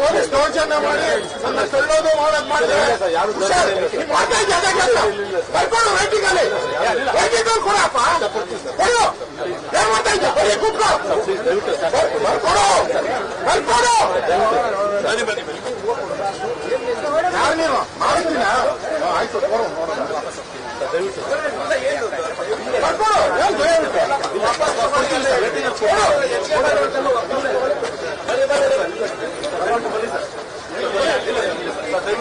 Police ದೌರ್ಜನ್ಯ ಮಾಡಿ ನನ್ನ ತಳ್ಳೋದು ಮಾಡೋದು ಮಾಡಿದ್ರೆ? ಬರ್ಕೊಡು waiting ಅಲ್ಲಿ. waiting ಅಲ್ಲಿ ಕೊಡಪ್ಪ. ಕೊಡು. ಏನ್ ಮಾಡ್ತಾ ಇದ್ಯಾ? ಬರೀ. ಬರ್- ಬರ್ಕೊಡು. ಬರ್ಕೊಡು. ಯಾರು ನೀನು ಮಾಡ್ತೀನ ಆಯ್ತು ಬರ್ಕೊಡು. ಏನ್ ಇದೇ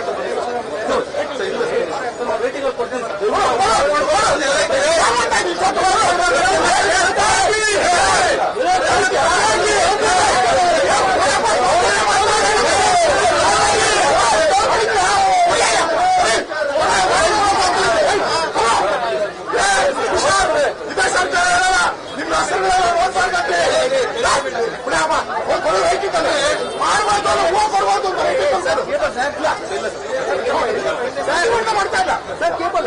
ಮಾಡ್ತಾ ಇಲ್ಲ. Sir, cable.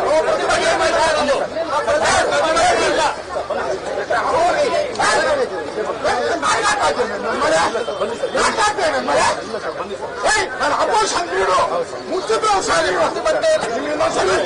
ನಾನು ಅಪೋಷನ್ ನೀಡು ಮುಚ್ಚಿದ್ರು ಸರಿ ಇನ್ನೊಂದ್ಸಲಿ